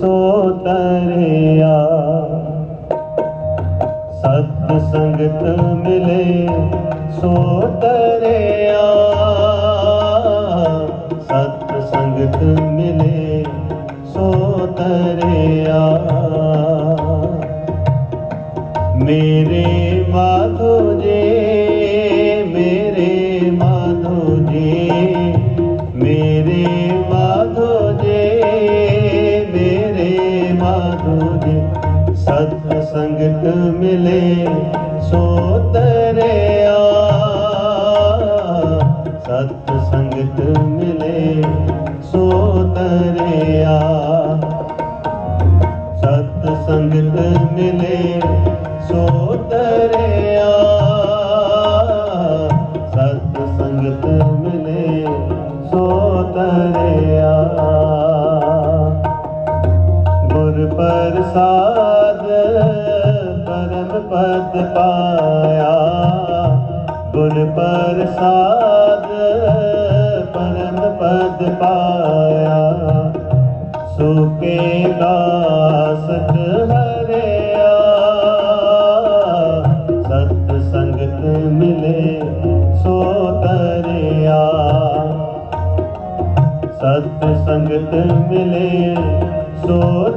ਸੋ ਤਰਿਆ। ਸਤ ਸੰਗਤ ਮਿਲੇ ਸੋ ਤਰਿਆ। ਸਤ ਸੰਗਤ ਮਿਲੇ ਸੋ ਤਰਿਆ। ਮੇਰੇ ਮਾਧੋ ਪਦ ਪਾਇਆ ਗੁਰ ਪ੍ਰਸਾਦ ਪਰਮ ਪਦ ਪਾਇਆ ਸੁਕੇ ਦਾਸਤ ਹਰਿਆ ਸਤ ਸੰਗਤ ਮਿਲੇ ਸੋ ਤਰਿਆ ਸਤ ਸੰਗਤ ਮਿਲੇ ਸੋ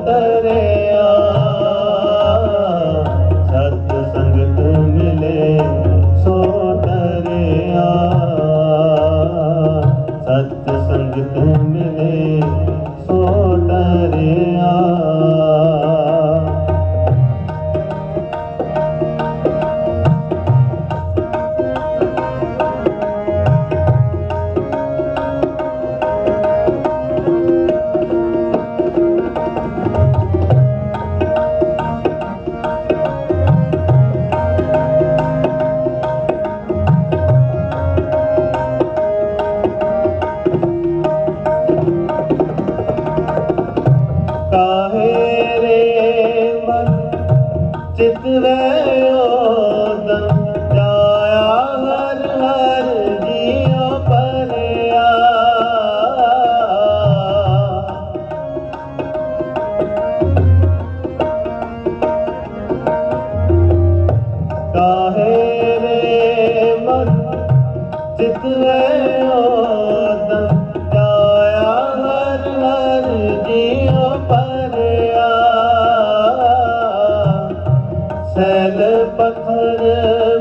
ਸੈਲ ਪਥਰ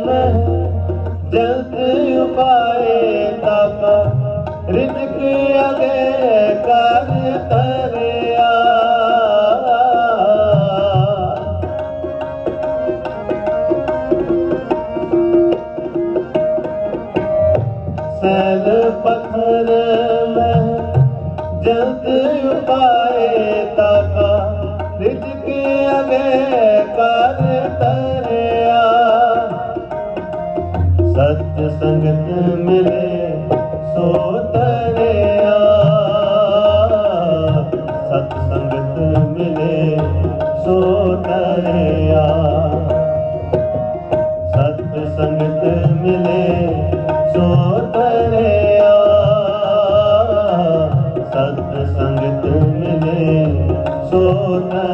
ਮਹਿ ਜਲਤ ਉਪਾਏ ਤਾਪਾ ਰਿਜਕ ਅਗੇ ਕਰ ਤਰਿਆ। ਸੈਲ ਪਥਰ ਮਹਿ ਜਲਤ ਉਪਾਏ ਤਾਕਾ ਰਿਜਕ ਅਗੇ ਕਰ ਤਰਿਆ ਸਤ ਸੰਗਤ ਮਿਲੇ ਸੋ ਤਰਿਆ ਸਤ ਸੰਗਤ ਮਿਲੇ ਸੋ ਤਰਿਆ ਸਤ ਸੰਗਤ ਮਿਲੇ ਸੋ ਤਰਿਆ ਸਤ ਸੰਗਤ ਮਿਲੇ ਸੋ ਤਰਿਆ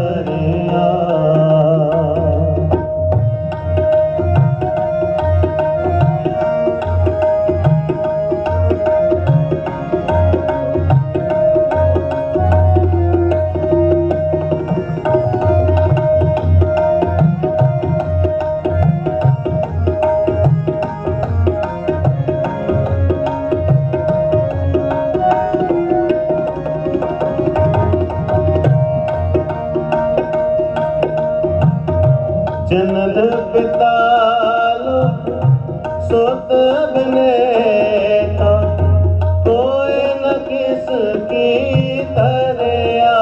ਤਰਿਆ।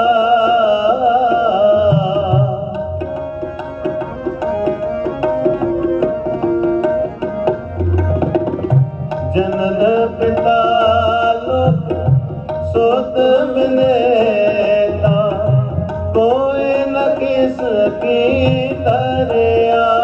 ਜਨਮ ਪਿਤਾ ਲੋਕ ਸੋਤ ਮਿਲੇ ਕੋਈ ਨਾ ਕਿਸ ਕੀ ਤਰਿਆ।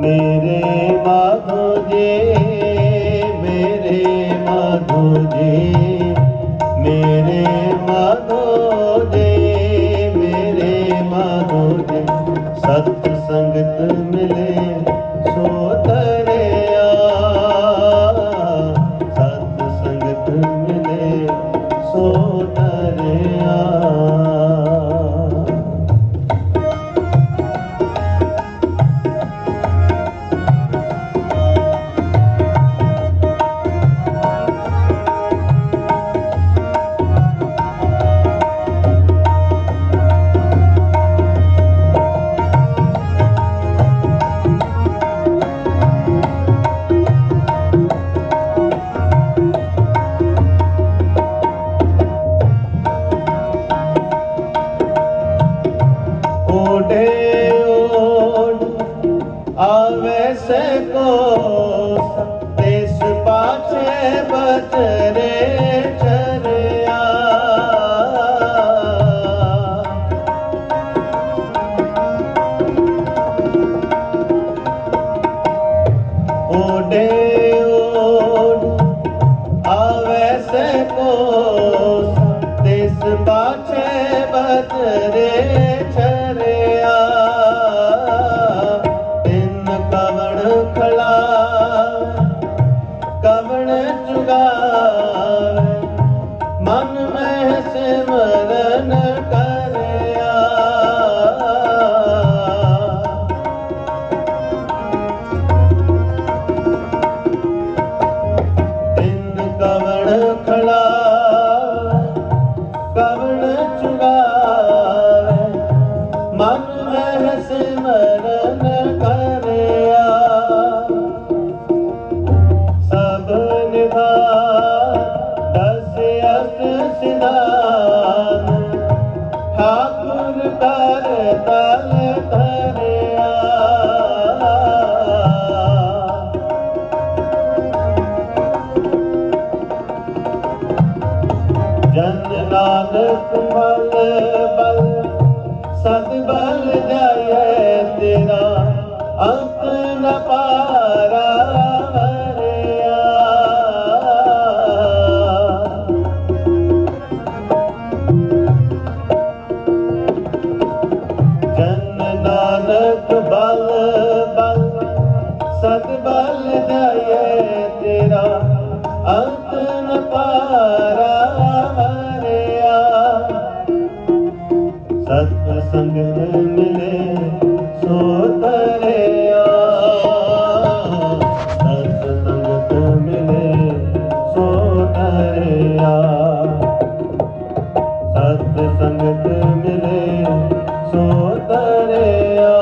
ਮੇਰੇ ਮਾਧੋ ਜੀ ਮੇਰੇ ਮਾਧੋ ਜੀ ਪਾਛੇ ਬਦਰੇ ਚਰਿਆ। ਕਵਣ ਖਲਾ ਮਨ ਮਹਿ ਸਿਮਰਨ ਕਰਿਆ। ਤਿੰਨ ਕਵਣ ਖਲਾ ਜਦ ਬਲ ਜਾਏ ਤੇਰਾ, ਅੰਤ ਨ ਪਾਰਾ ਵਰਿਆ। ਜਨ ਨਾਨਕ ਬਲ ਬਲ ਸਦ ਬਲ ਜਾਏ ਤੇਰਾ, ਅੰਤ ਨ ਪਾਰਾ ਸਤ ਸੰਗਤ ਮਿਲੇ ਸੋ ਤਰਿਆ।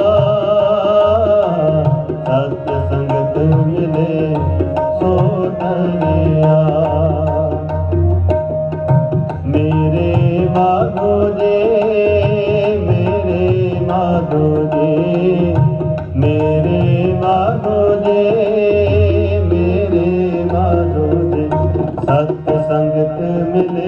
ਮਿਲੇ ਸੋ ਤਰਿਆ। ਮੇਰੇ ਮਾਧੋ ਜੀ, ਮੇਰੇ ਮਾਧੋ ਜੀ, ਮੇਰੇ ਮਾਧੋ ਜੀ, ਮੇਰੇ ਮਾਧੋ ਜੀ ਸਤ ਸੰਗਤ ਮਿਲੇ।